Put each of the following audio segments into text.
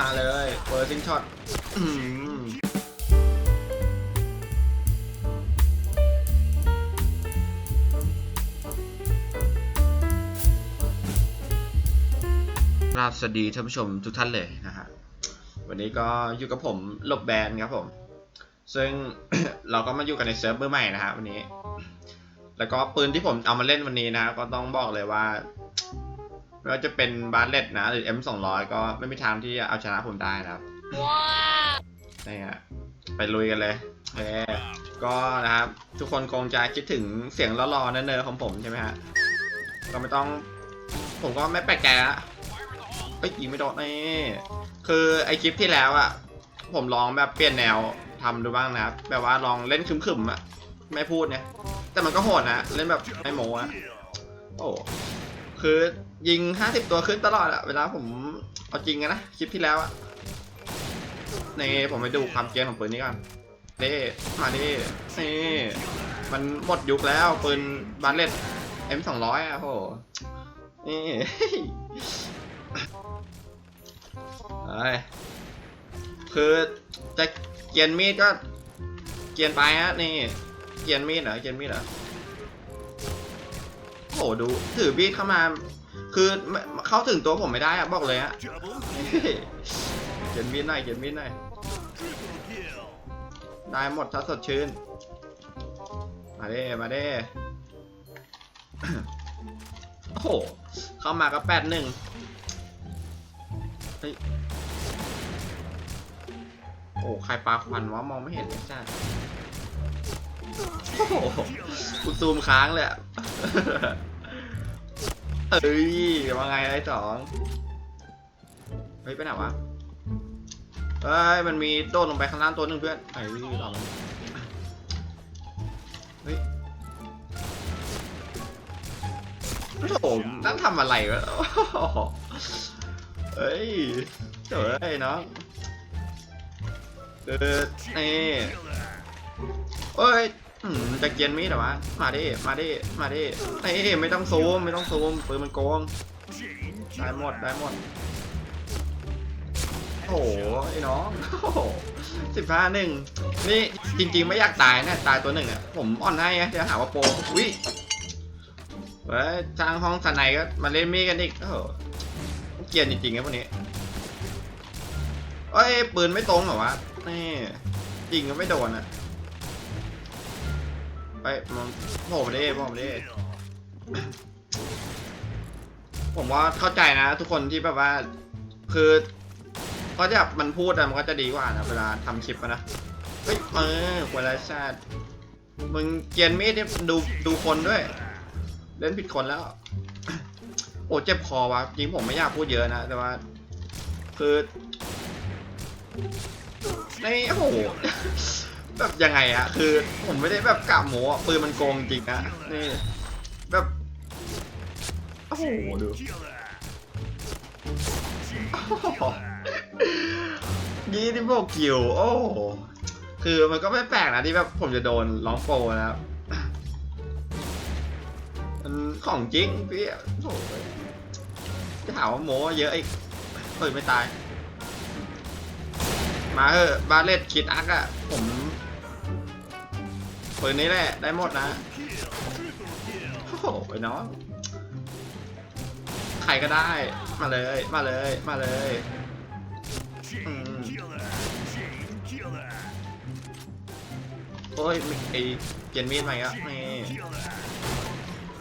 มาเลยเปิดซิงช็อตราบสวัสดีท่านผู้ชมทุกท่านเลยนะฮะ วันนี้ก็อยู่กับผมหลบแบนครับผม ซึ่ง เราก็มาอยู่กันในเซิร์ฟเวอร์ใหม่นะฮะวันนี้ แล้วก็ปืนที่ผมเอามาเล่นวันนี้นะ ก็ต้องบอกเลยว่า ไม่ว่าจะเป็นบาร์เลตนะ หรือ M200 ก็ไม่มีทางที่จะเอาชนะผมได้นะครับนี่ฮะไปลุยกันเลยโอเคก็นะครับทุกคนคงจะคิดถึงเสียงล้อๆเนอๆของผมใช่ไหมฮะก็ไม่ต้องผมก็ไม่แปลกใจละเอ้ยยิงไม่โดนนี่คือไอคลิปที่แล้วอะผมลองแบบเปลี่ยนแนวทำดูบ้างนะครับแบบว่าลองเล่นขึมๆอะไม่พูดเนี่ยแต่มันก็โหดนะเล่นแบบไม่โม้อะโอ้คือ ยิงห้าสิบตัวขึ้นตลอดอะเวลาผมเอาจริงนะคลิปที่แล้วอะนี่ผมไปดูความเกรียนของปืนนี้ก่อนเด้มาดินี่มันหมดยุคแล้วปืนบาร์เลต M สองร้อยอะโหนี่เฮ้ยคือจะเกียนมีดก็เกียนไปฮะนี่เกียนมีดเหรอเกียนมีดเหรอโอ้โหดูถือมีดเข้ามา คือเข้าถึงตัวผมไม่ได้อะบอกเลยฮะเกียนมีดหน่อยเกียนมีดหน่อยได้หมดถ้าสดชื่น มาเด้มาเด้โอ้โห เข้ามาก็แปดหนึ่งโอ้ใครปลาควันวะมองไม่เห็นเลยจ้าโอ้โหกูซูมค้างเลยอะ เอ้ยว่าไงไอ้สองเฮ้ยไปไหนวะเฮ้ยมันมีโดดลงไปข้างล่างตัวหนึ่งเพื่อนเฮ้ยสองเฮ้ยโอ้นั่งทำอะไรวะเฮ้ยเจ๋อไอ้น้องเออนี่เอ้ย จะเกียนมีดเหรอวะ มาดิ มาดิ มาดิเอ้ยไม่ต้องซูม ไม่ต้องซูมปืนมันโกงได้หมด ได้หมด โอ้โห ไอ้น้องสิบห้าหนึ่ง นี่จริง ๆ ไม่อยากตายนะ ตายตัวหนึ่งอะ ผมอ่อนให้ไงเดี๋ยวหาว่าโปรอุ้ยเว้ยทางห้องสันายก็มาเล่นมีกันอีกโอ้โหเกียนจริงๆครับพวกนี้เอ้ยปืนไม่ตรงเหรอวะ นี่ยิงก็ไม่โดนอะ ไปมันโผล่มาดิโผล่มาดิผมว่าเข้าใจนะ ทุกคนที่แบบว่า คือก็จะมันพูดอะมันก็จะดีกว่านะเวลาทำคลิปนะเฮ้ยเออควรละชาติมึงเกียนมีดเนี่ยดูดูคนด้วย เล่นผิดคนแล้ว โอ้เจ็บคอวะจริงผมไม่อยากพูดเยอะนะ แต่ว่า คือในโอ้โห แบบยังไงอะคือผมไม่ได้แบบกะหมูอะปืนมันโกงจริงนะนี่แบบโอ้โหดูยี่ที่พวกคิวโอ้คือมันก็ไม่แปลกนะที่แบบผมจะโดนร้องโปนะครับมันของจริงพี่โถ่จะถามว่าโม้เยอะอีกเฮ้ยไม่ตาย มาเถอะบาเลตคิดอักอะผม ปืนนี้แหละ ได้หมดนะ โอ้โหไอ้น้องใครก็ได้ มาเลย มาเลย มาเลยโอ้ยไอเกียนมีดใหม่อะนี่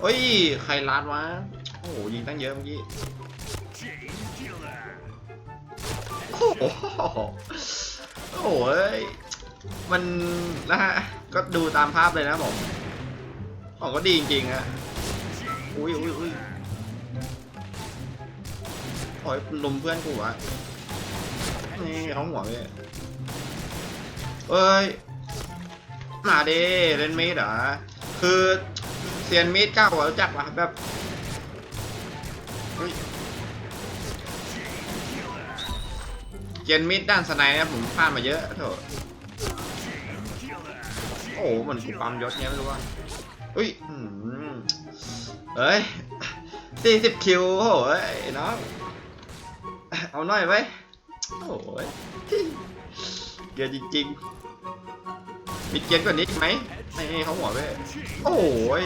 เฮ้ย ใครลัดวะ โอ้โห ยิงตั้งเยอะเมื่อกี้ โอ้โหโอ้โหเอ้ย มันนะฮะก็ดูตามภาพเลยนะผมของก็ดีจริงๆอะอุ้ยอุ้ยอุ้ยโอ้ยลุมเพื่อนกูวะนี่เขาหัวเลยเอ้ยมาดิเล่นมีดเหรอคือเซียนมีดเก้าอะรู้จักปะแบบเฮ้ยเกียนมีดด้านสไนด์นะผมพลาดมาเยอะโถอ้โหเหมือนกูปั๊มยศเนี้ยไม่รู้ว่าอุ้ยอืมเฮ้ยสี่สิบคิวโอ้ยน้องเอาหน่อยไว้โอ้ยเกียดจริงๆมีเกียดกว่านี้ไหมไม่เขาหัวเว้ยโอ้ย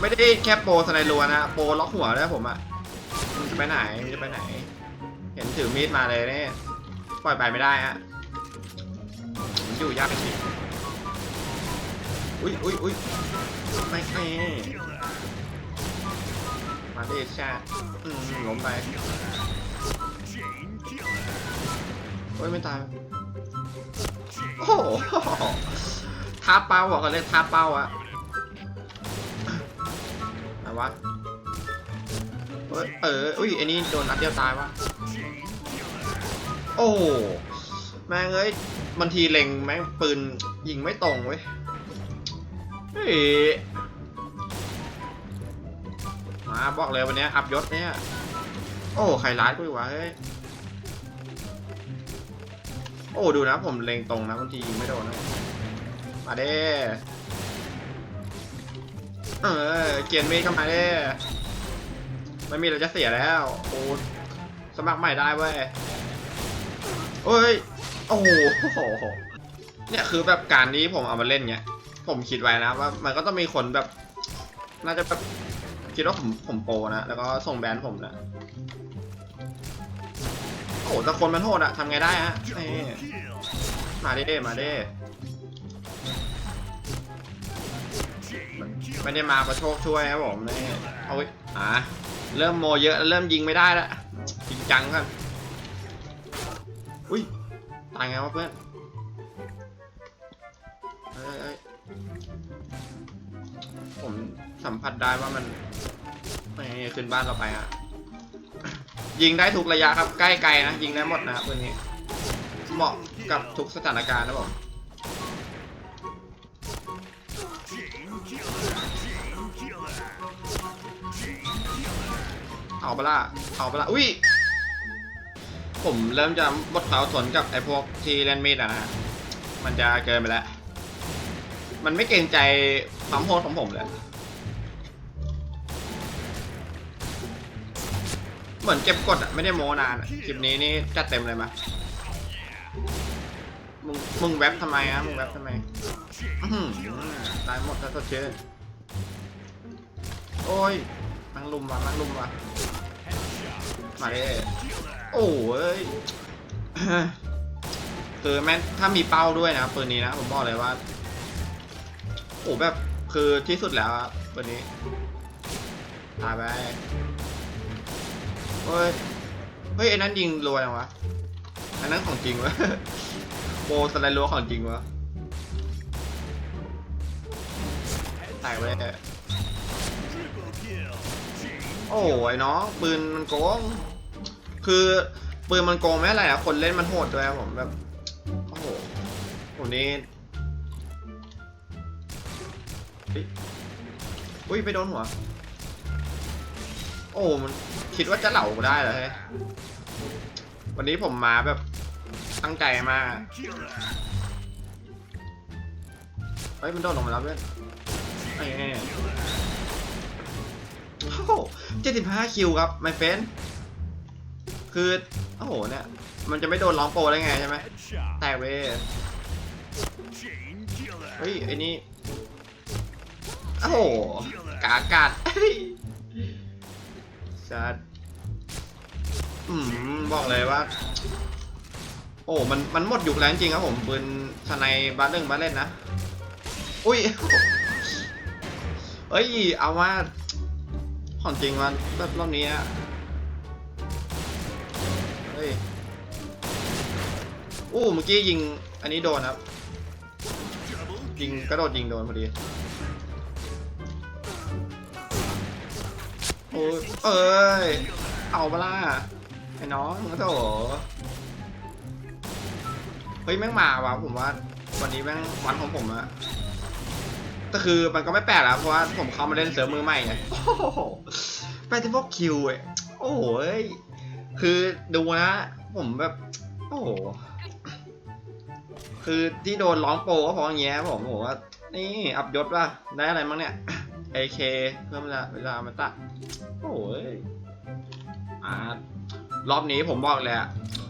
ไม่ได้แค่โปรสไนรัวนะโปรล็อกหัวด้วยผมอะมึงจะไปไหนมึงจะไปไหน เห็นถือมีดมาเลยเนี่ยปล่อยไปไม่ได้ฮะมันอยู่ยากจริง อุ้ยอุ้ยอุ้ยไม่ไม่มาดิชาอืมล้มไปโอ้ยไม่ตายโอ้โหท้าเป้าอะเขาเรียท้าเป้าอะอะไรวะเอออุ้ยไอ้นี่โดนนัดเดียวตายวะโอ้แม่งเอ้ยบางทีเล็งแม่งปืนยิงไม่ตรงเว้ย เฮ้ยมาบอกเลยวันนี้อัพยศเนี่ย โอ้ใครร้ายกูอีกวะเฮ้ย โอ้ดูนะผมเล็งตรงนะบางทียิงไม่โดนนะ มาเด้เออเกียนมีเข้ามาเด้ไม่มีเราจะเสียแล้ว โอ้สมัครใหม่ได้เว้ยเอ้ย โอ้โห เนี่ยคือแบบการนี้ผมเอามาเล่นเนี่ย ผมคิดไว้นะว่ามันก็ต้องมีคนแบบ น่าจะแบบคิดว่าผมผมโปรนะแล้วก็ส่งแบนผมนะโอ้โหแต่คนมันโหดอะทำไงได้ฮะนี่มาเด้มาเด้ไม่ได้มาประโชคช่วยครับผมนี่เอาไว้อะเริ่มโมเยอะเริ่มยิงไม่ได้ล้วจริงจังครับอุ้ยตายไงวะเพื่อนเอ้ยเอ้ย ผมสัมผัสได้ว่ามันไม่ขึ้นบ้านเราไปอะยิงได้ทุกระยะครับใกล้ไกลนะยิงได้หมดนะครับปืนนี้เหมาะกับทุกสถานการณ์นะผมเอาไปละเอาไปละอุ้ยผมเริ่มจะบดเสาสนกับไอพวกที่เล่นมีดอะนะฮะมันจะเกินไปแล้ว มันไม่เกรงใจความโหดของผมเลย เหมือนเก็บกดอะไม่ได้โมนานอะคลิปนี้นี่จัดเต็มเลยมามึงมึงแว็บทำไมอะมึงแว็บทำไมอื้อหือตายหมดแล้วสดชื่นโอ้ยนั่งลุมว่ะนั่งลุมว่ะมาเด้โอ้ยคือแม่ถ้ามีเป้าด้วยนะปืนนี้นะผมบอกเลยว่า โอ้แบบคือที่สุดแล้วอะปืนนี้ตายไปเฮ้ย เฮ้ยไอ้นั้นยิงรัวยังวะอันนั้นของจริงวะโปรสไลด์รัวของจริงวะตายไปโอ้ยน้องปืนมันโกง คือปืนมันโกงไม่อะไรอะคนเล่นมันโหดด้วยอะผมแบบ โอ้โหผมนี่ อุ้ยไปโดนหัว โอ้มันคิดว่าจะเหล่าได้เหรอฮ้ยวันนี้ผมมาแบบตั้งใจมากเฮ้ยมันโดนลงมาแล้วเพื่อนไอ้เนี่ยโอ้โหเจ็ดสิบห้าคิวครับ my friend คือ โอ้โหเนี่ย มันจะไม่โดนร้องโปรได้ไงใช่ไหมแตกเว้ยเฮ้ยไอ้นี่ โอ้โหกากัดชัดอืมบอกเลยว่า โอ้มันมันหมดยุคแล้วจริงครับผมปืนทนายบัตเล่งบัตเล่นนะ อุ้ยเอ้ย เอาว่าของจริงมันแบบรอบนี้อะเฮ้ยโอ้เมื่อกี้ยิงอันนี้โดนครับยิงกระโดดยิงโดนพอดี โอ้ยเอ้ย เอาเปะล่าไอ้น้องโถเฮ้ยแม่งมาวะผมว่า วันนี้แม่งวันของผมอะแต่คือมันก็ไม่แปลกแล้วเพราะว่าผมเข้ามาเล่นเซิร์ฟมือใหม่ไงโอ้โหไปที่พวกคิวเอ้โอ้โหเอ้ยคือดูนะ ผมแบบ โอ้โห คือที่โดนร้องโปก็เพราะอย่างเงี้ยผมผมว่า นี่อัพยศว่ะได้อะไรมั้งเนี่ย AK เพิ่มเวลาเวลามาตัด โอ้ยอาร์ตรอบนี้ผมบอกเลยอะ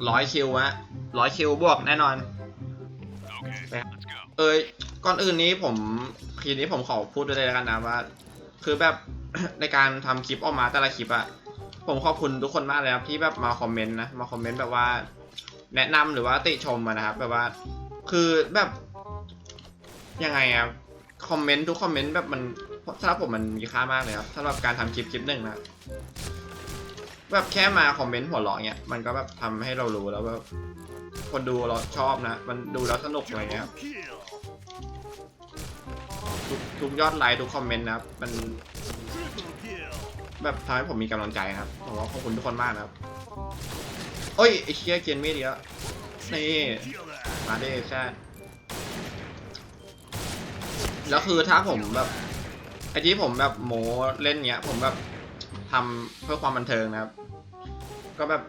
ร้อยคิวฮะร้อยคิวบวกแน่นอน เอยก่อนอื่นนี้ผมทีนี้ผมขอพูดด้วยเลยแล้วกันนะว่า คือแบบ ในการทำคลิปออกมาแต่ละคลิปอะผมขอบคุณทุกคนมากเลยครับที่แบบมาคอมเมนต์นะมาคอมเมนต์แบบว่า แนะนำหรือว่าติชมอะนะครับแบบว่า คือแบบยังไงอะ คอมเมนต์ทุกคอมเมนต์แบบมันสำหรับผมมันมีค่ามากเลยครับสำหรับการทำคลิปคลิปหนึ่งนะแบบแค่มาคอมเมนต์หัวเราะเนี่ยมันก็แบบทำให้เรารู้แล้วว่าคนดูเราชอบนะ มันดูแล้วสนุกอะไรเงี้ยครับทุกทุกยอดไลค์ทุกคอมเมนต์นะครับมันแบบทำให้ผมมีกำลังใจครับผมว่าขอบคุณทุกคนมากนะครับโอ้ยไอ้เชี่ยเกียนมีดอีกแล้วนี่มาดิแซ่ แล้วคือถ้าผมแบบไอ้ที่ผมแบบโมเล่นเนี้ย ผมแบบทำเพื่อความบันเทิงนะครับ ก็แบบ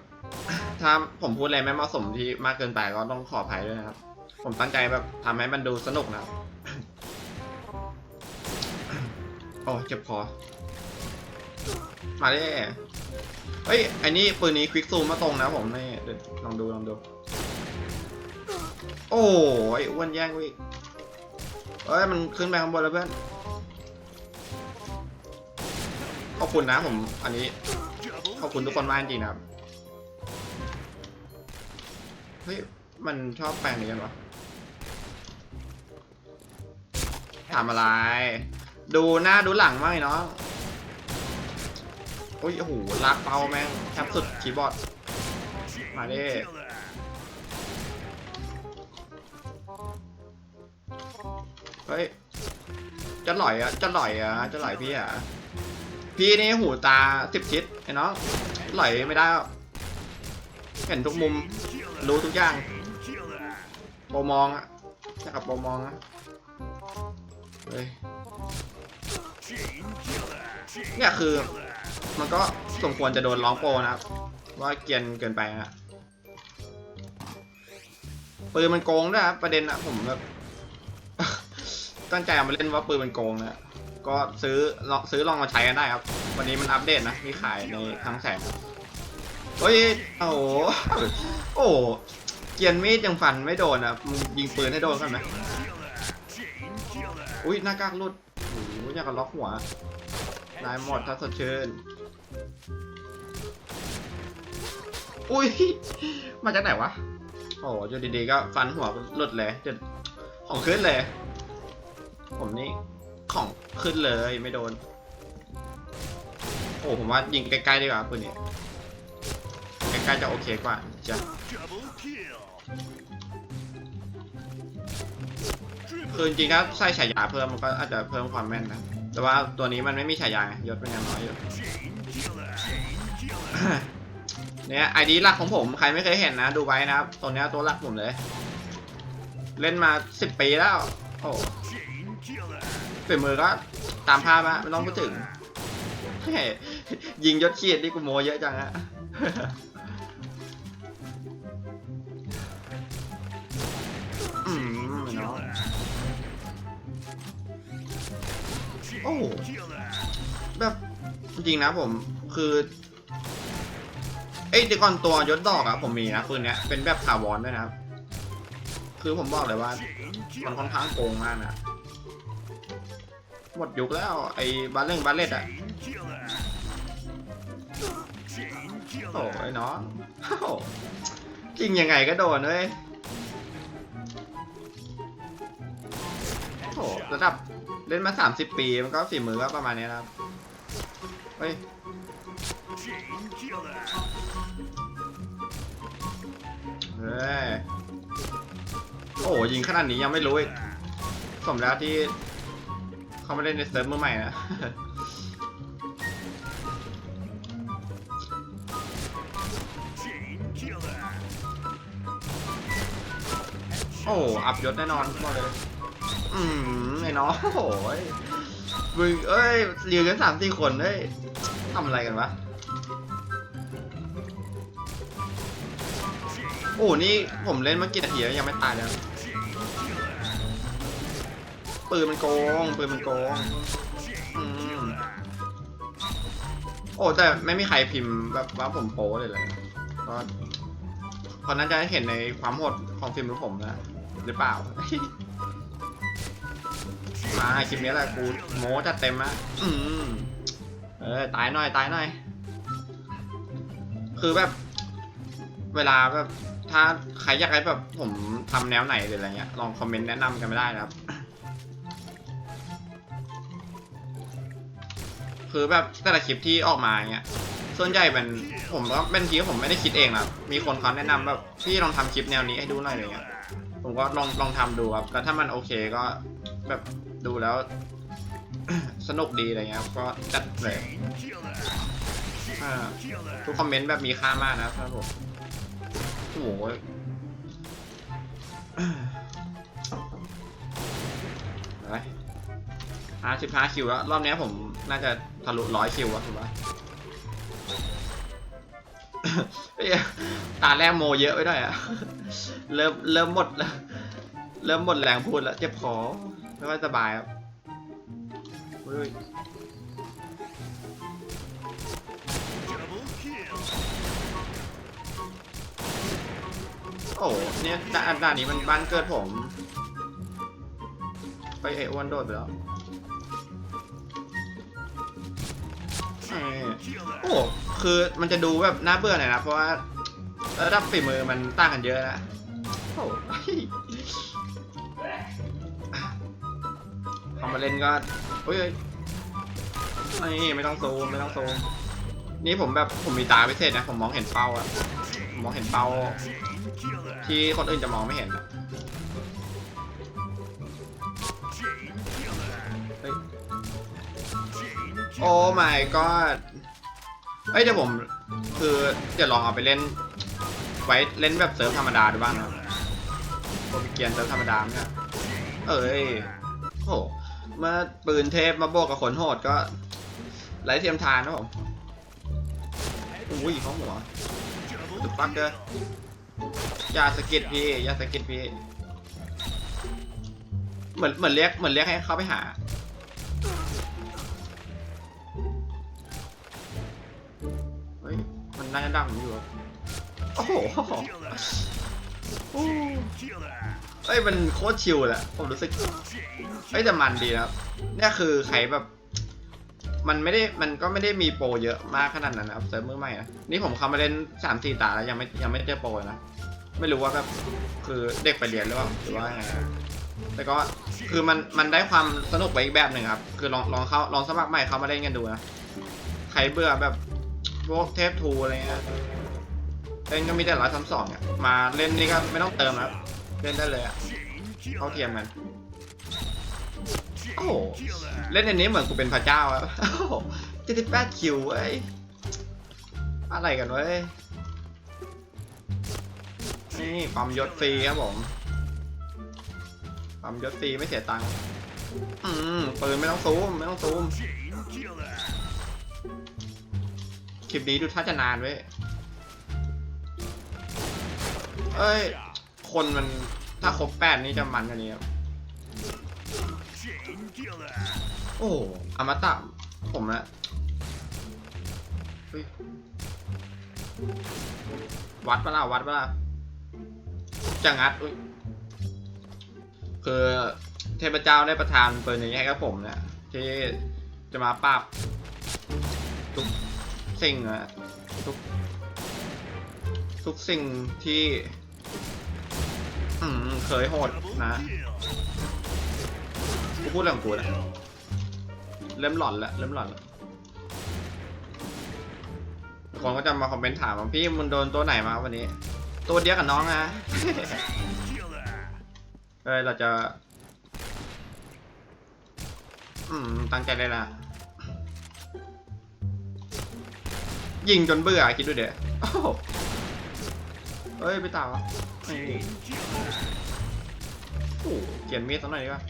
ถ้าผมพูดอะไรไม่เหมาะสมที่มากเกินไปก็ต้องขออภัยด้วยนะครับ ผมตั้งใจแบบทำให้มันดูสนุกนะครับโอ้เจ็บคอมาดิเฮ้ยไอ้นี่ปืนนี้ควิกซูมมาตรงนะผมนี่ลองดูลองดู โอ้ยอ้วนแย่งวิ เอ้ยมันขึ้นไปข้างบนแล้วเพื่อน ขอบคุณนะผม อันนี้ ขอบคุณทุกคนมากจริงๆนะครับ เฮ้ย มันชอบแปลงนี้กันวะทำอะไร ดูหน้าดูหลังมากเลยเนาะโอ้ยโอ้โหลากเป้าแม่งแทบสุดคีย์บอร์ด มาดิ ฮ้ย จะหล่อยอะ จะหล่อยอะ จะหล่อยพี่อะ พี่นี่หูตาสิบทิศไอ้น้องหล่อยไม่ได้ เห็นทุกมุม รู้ทุกอย่างโปรมองอะนะครับโปรมองอะ เฮ้ย เนี่ยคือ มันก็สมควรจะโดนร้องโปรนะครับ ว่าเกียนเกินไปนะปืนมันโกงด้วยครับประเด็นอะผมแบบ ตั้งใจเอามาเล่นว่าปืนมันโกงนะก็ซื้อลองซื้อลองมาใช้กันได้ครับ วันนี้มันอัปเดตนะ มีขายในครั้งแสนเฮ้ยโอ้โหโอ้เกียนมีดยังฟันไม่โดนอะมึงยิงปืนให้โดนกันไหมอุ้ยหน้ากากรุดโอ้โหอยากจะล็อกหัวนายหมดถ้าสดชื่นอุ้ย มาจากไหนวะ โอ้โหอยู่ดีๆก็ฟันหัวหลุดเลยจะของขึ้นเลย ผมนี่ของขึ้นเลยไม่โดน โอ้ผมว่ายิงใกล้ๆดีกว่าปืนนี้ใกล้ๆจะโอเคกว่าจ้ะคือจริงๆถ้าใส่ฉายาเพิ่มมันก็อาจจะเพิ่มความแม่นนะ แต่ว่าตัวนี้มันไม่มีฉายาไงยศเป็นยังน้อยอยู่เนี่ยไอดีหลักของผมใครไม่เคยเห็นนะ ดูไว้นะครับตัวเนี้ยตัวหลักผมเลย เล่นมาสิบปีแล้ว โอ้ ฝีมือก็ตามภาพอะไม่ต้องพูดถึงเฮ้ยยิงยศเขียดนี่กูโมเยอะจังอะโอ้แบบจริงนะผมคือเอ้ยเดี๋ยวก่อนตัวยศดอกอะผมมีนะปืนเนี้ยเป็นแบบถาวรด้วยนะครับ คือผมบอกเลยว่า มันค่อนข้างโกงมากนะ หมดยุคแล้ว ไอ้บาเล่งบาเลตอะโอ้ยน้องโอ้โหยิงยังไงก็โดนเว้ยโอ้ระดับเล่นมา 30 ปี มันก็ฝีมือก็ประมาณนี้นะครับ เฮ้ยเฮ้ย โอ้ยิงขนาดนี้ยังไม่รู้อีก สมแล้วที่ เขาไม่ได้ในเซิร์ฟเมื่อใหม่นะโอ้อัพยศแน่นอนบอกเลย อืมไอ้น้องโอ้โหยมึงเอ้ยยืนกันสามสี่คนเฮ้ยทำอะไรกันวะ โอ้ นี่ผมเล่นมากี่นาทีแล้วยังไม่ตายเลย ปืนมันโกงปืนมันโกงอืมโอ้แต่ไม่มีใครพิมพ์แบบว่าผมโป้เลยเลยก็พอนั้นจะเห็นในความโหดของฟิล์มของผมนะหรือเปล่า มาคลิปนี้แหละกูโม้จัดเต็มอะอืมเออตายหน่อยตายหน่อย คือแบบ เวลาแบบถ้าใครอยากให้แบบผมทำแนวไหนหรืออะไรเงี้ยลองคอมเมนต์แนะนำกันไม่ได้นะครับ คือแบบแต่ละคลิปที่ออกมาเงี้ยส่วนใหญ่เป็นผมก็เป็นทีผมไม่ได้คิดเองนะมีคนเขาแนะนำแบบพี่ลองทำคลิปแนวนี้ให้ดูหน่อยอะไรเงี้ยผมก็ลองลองทำดูครับแล้วถ้ามันโอเคก็แบบดูแล้ว สนุกดีอะไรเงี้ยก็จัดเลยทุกคอมเมนต์แบบมีค่ามากนะครับผมโอ้โหห้าสิบห้าคิวแล้ว รอบนี้ผมน่าจะ ทะลุร้อยคิวอะถูกปะเอ้ยตาแรกโมเยอะไปหน่อยอะเริ่มเริ่มหมดแล้วเริ่มหมดแรงพูดแล้วเจ็บคอไม่ค่อยสบายครับเฮ้ยโอ้เนี่ยด่านด่านนี้มันบ้านเกิดผม ไปไอ้อ้วนโดดไปแล้ว โอ้คือมันจะดูแบบน่าเบื่อหน่อยนะ เพราะว่าระดับฝีมือมันต่างกันเยอะนะโอ้ยพอมาเล่นก็เฮ้ยนี่ไม่ต้องซูมไม่ต้องซูมนี่ผมแบบผมมีตาพิเศษนะ ผมมองเห็นเป้าอะมมองเห็นเป้าที่คนอื่นจะมองไม่เห็นอะ โอ้ my god เอ้ยเดี๋ยวผมคือจะลองเอาไปเล่น ไว้เล่นแบบเซิร์ฟธรรมดาดูบ้างนะโปรเกียนเซิร์ฟธรรมดาเนี่ยเอ้ยโหเมื่อปืนเทพมาบวกกับขนโหดก็ไร้เทียมทานนะผมอุ้ยเข้าหัวตึกปักเด้อย่าสกิดพี่ยาสกิดพี่เหมือนเหมือนเรียกเหมือนเรียกให้เขาไปหา ฮ้ยมันน่าจะดังอยู่อะโอ้โหเอ้ยมันโคตรชิลแหละผมรู้สึกเอ้ยแต่มันดีนะครับเนี่ยคือใครแบบมันไม่ได้มันก็ไม่ได้มีโปรเยอะมากขนาดนั้นนะครับเซิร์ฟมือใหม่นะนี่ผมเข้ามาเล่นสามสี่ตาแล้วยังไม่ยังไม่เจอโปรเลยนะไม่รู้ว่าแบบคือเด็กไปเรียนหรือเปล่าหรือว่าไงนะแต่ก็คือมันมันได้ความสนุกไปอีกแบบหนึ่งครับ คือลองลองเข้าลองสมัครใหม่เข้ามาเล่นกันดูนะใครเบื่อแบบ พวกเทพทูอะไรเงี้ยเล่นก็มีแต่ร้อยสามสองเนี่ยมาเล่นนี่ก็ไม่ต้องเติมครับเล่นได้เลยอะเข้าเทียมกันโอ้เล่นอันนี้เหมือนกูเป็นพระเจ้าอะโอ้โหเจ็ดสิบแปดคิวเอ้ยอะไรกันเว้ยนี่ปั๊มยศฟรีครับผมปั๊มยศฟรีไม่เสียตังค์อืมปืนไม่ต้องซูมไม่ต้องซูม ลิปนี้ดูถ้าจะนานเว้ย เอ้ย คนมันถ้าครบแปดนี่จะมันกว่านี้ครับโอ้อมตะผมนะวัดปะล่ะวัดปะล่ะจะงัดอุ้ยคือเทพเจ้าได้ประทานปืนอย่างนี้ให้กับผมเนี่ยที่จะมาปราบทุก สิ่งอะทุกทุกสิ่งที่เคยโหดนะกูพูดเรื่องกูนะเริ่มหลอนแล้วเริ่มหลอนแล้วคนก็จะมาคอมเมนต์ถามว่าพี่มึงโดนตัวไหนมาวันนี้ ตัวเดียวกับน้องอะเอ้ยเราจะ อืมตั้งใจเลยนะ ยิงจนเบื่อคิดดูเดี๋ยวเฮ้ยไปตาวะนี่โอ้เขียนมีดสักหน่อยดีกว่า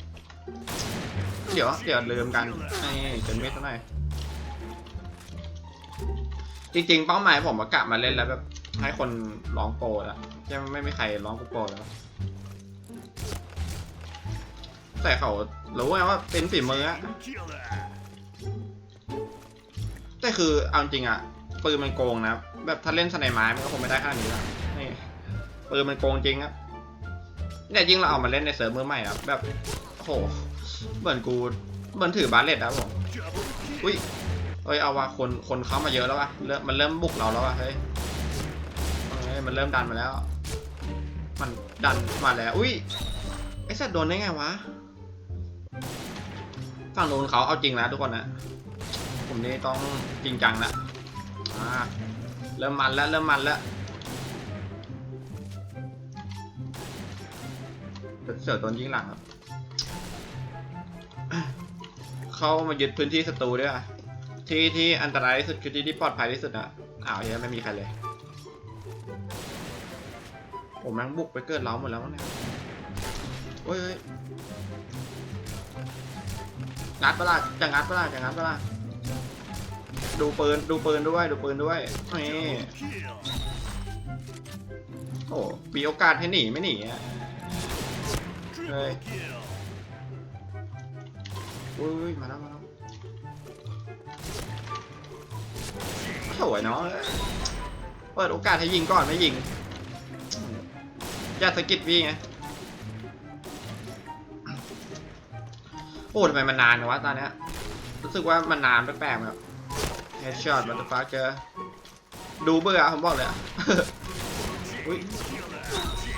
เดี๋ยวเดี๋ยวลืมกันนี่เขียนเมีดสักหน่อยจริงๆเป้าหมายผมกะมาเล่นแล้วแบบให้คนร้องโปรแล้วยังไม่มีใครร้องกูโปรแล้วแต่เขารู้ไงว่าเป็นฝีมืออะแต่คือเอาจริงอะ ปืนมันโกงนะครับแบบถ้าเล่นสไนไม้มันก็คงไม่ได้ขนาดนี้แล้วนี่ปืนมันโกงจริงครับเนี่ยยิ่งเราเอามาเล่นในเซิร์ฟเวอใหม่ครับแบบโอ้โหเหมือนกูเหมือนถือบาเลตครับผมอุ้ยเฮ้ยเอาว่ะคนคนเข้ามาเยอะแล้วว่ะเริ่มมันเริ่มบุกเราแล้วว่ะเฮ้ยเฮ้ยมันเริ่มดันมาแล้ว มันดันมาแล้วอุ้ยไอ้สัตว์โดนได้ไงวะฝั่งนู้นเขาเอาจริงนะทุกคนนะผมนี่ต้องจริงจังละ อ่าเริ่มมันแล้วเริ่มมันแล้วเดี๋ยวเสือโดนยิงหลังครับ เขามายึดพื้นที่ศัตรูด้วยอะที่ที่อันตรายที่สุดคือที่ที่ปลอดภัยที่สุดอะอ้าวเฮียไม่มีใครเลยผมแม่งบุกไปเกิดเล้าหมดแล้วมั้งเนี่ยโอ้ยงัดปะล่ะจะงัดปะล่ะจะงัดปะล่ะ ดูปืนดูปืนด้วยดูปืนด้วยนี่โอ้มีโอกาสให้หนีไม่หนีอะเฮ้ยอุ้ยมาแล้วมาแล้วสวยเนาะเปิดโอกาสให้ยิงก่อนไม่ยิงอย่าสกิดพี่ไงโอ้ทำไมมันนานวะตอนเนี้ยรู้สึกว่ามันนานแปลกๆแบบ เฮดช็อตบัตเตอร์ฟาเจอดูเบื่อผมบอกเลยอะอุ้ย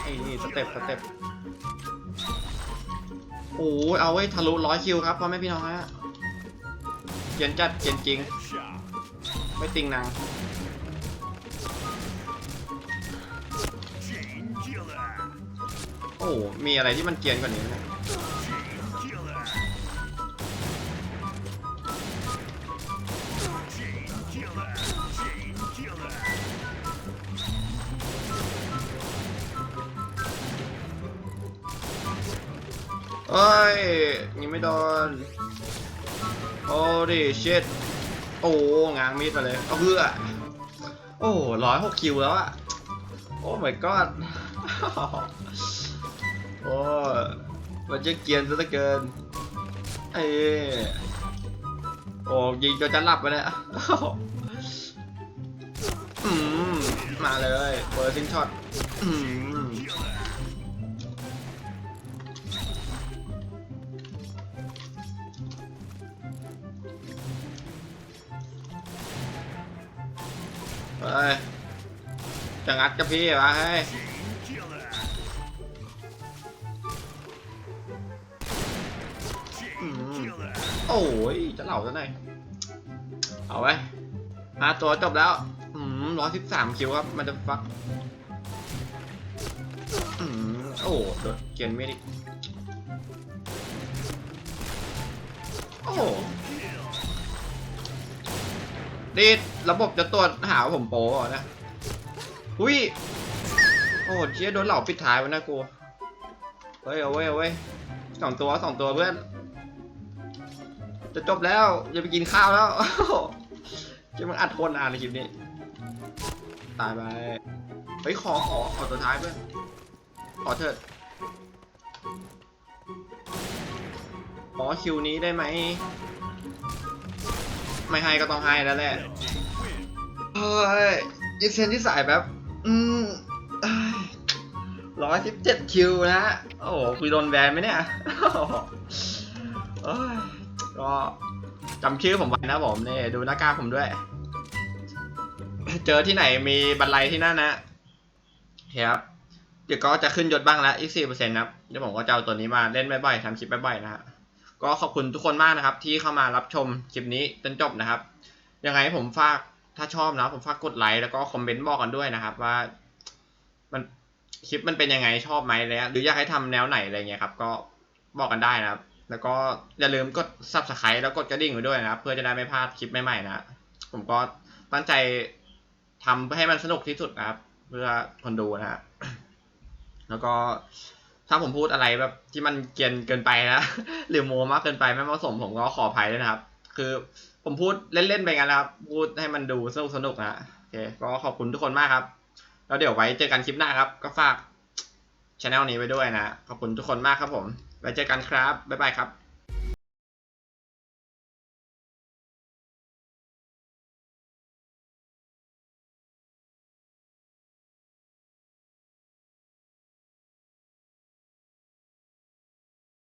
ไอ้นี่สเต็ปสเต็ปโอ้ยเอาไว้ทะลุร้อยคิวครับพ่อแม่พี่น้องฮะเกียนจัดเกียนจริง ไม่ติงนางโอ้ มีอะไรที่มันเกรียนกว่านี้ไหม เอ้ยยิงไม่โดนโอ้ดิเชิตโอ้ง้างมีดมาเลยเอาเพื่อโอ้ร้อยหกคิวแล้วอะโอ้ my god โอ้มันจะเกียนซะเหลือเกินเอ้ยโอ้ยิงจนจะหลับไปเลยอะอืมมาเลยเบอร์ซิงช็อต เฮ้ยจะงัดกับพี่วะเฮ้ยโอ้ยจะเหล่าซะหน่อยเอาไว้ห้าตัวจบแล้ว อืมร้อยสิบสามคิวครับ มันจะฟัก อืมโอ้โดดเกียนไม่ดิโอ้ ดีระบบจะตรวจหาว่าผมโป้นะอุ้ยโอ้เชี่ยโดนเหล่าปิดท้ายว้นะกูเฮ้ยเอาเว้ยเอาเว้ยสองตัวสองตัวเพื่อน จะจบแล้วจะไปกินข้าวแล้วจะมึงอัดคนอ่านในคลิปนี้ ตายไปเฮ้ยขอขอขอตัวท้ายเพื่อนขอเถิดขอคิวนี้ได้ไหม ไม่ให้ก็ต้องให้แล้วแหละเฮ้ยยิเซนที่สายแบบ อืมร้อยสิบเจ็ดคิวนะโอ้โหคุยโดนแบนไหมเนี่ยโอ้ยก็จำชื่อผมไว้นะผมเนี่ดูหน้ากากผมด้วย เจอที่ไหนมีบันไลที่นั่นนะโอเครับเดี๋ยวก็จะขึ้นยศบ้างแล้วอีกสี่เปอร์เซ็นต์ครับเดี๋ยวผมก็จะเอาตัวนี้มาเล่นบ่อยๆทำคลิปบ่อยๆนะฮะ ก็ขอบคุณทุกคนมากนะครับ ที่เข้ามารับชมคลิปนี้จนจบนะครับ ยังไงผมฝากถ้าชอบนะผมฝากกดไลค์แล้วก็คอมเมนต์บอกกันด้วยนะครับ ว่ามันคลิปมันเป็นยังไงชอบไหมแล้วหรืออยากให้ทำแนวไหนอะไรเงี้ยครับ ก็บอกกันได้นะครับ แล้วก็อย่าลืมกด subscribe แล้วกดกระดิ่งไว้ด้วยนะครับ เพื่อจะได้ไม่พลาดคลิปใหม่ๆนะผมก็ตั้งใจทำให้มันสนุกที่สุดนะครับ เพื่อคนดูนะฮะแล้วก็ ถ้าผมพูดอะไรแบบที่มันเกียนเกินไปนะหรือโมมากเกินไปไม่เหมาะสมผมก็ขออภัยด้วยนะครับ คือผมพูดเล่นๆไปงั้นนะครับ พูดให้มันดูสนุกสนุกนะโอเคก็ขอบคุณทุกคนมากครับ แล้วเดี๋ยวไว้เจอกันคลิปหน้าครับ ก็ฝากช anel นี้ไว้ด้วยนะ ขอบคุณทุกคนมากครับผม ไว้เจอกันครับบ๊ายบายครับ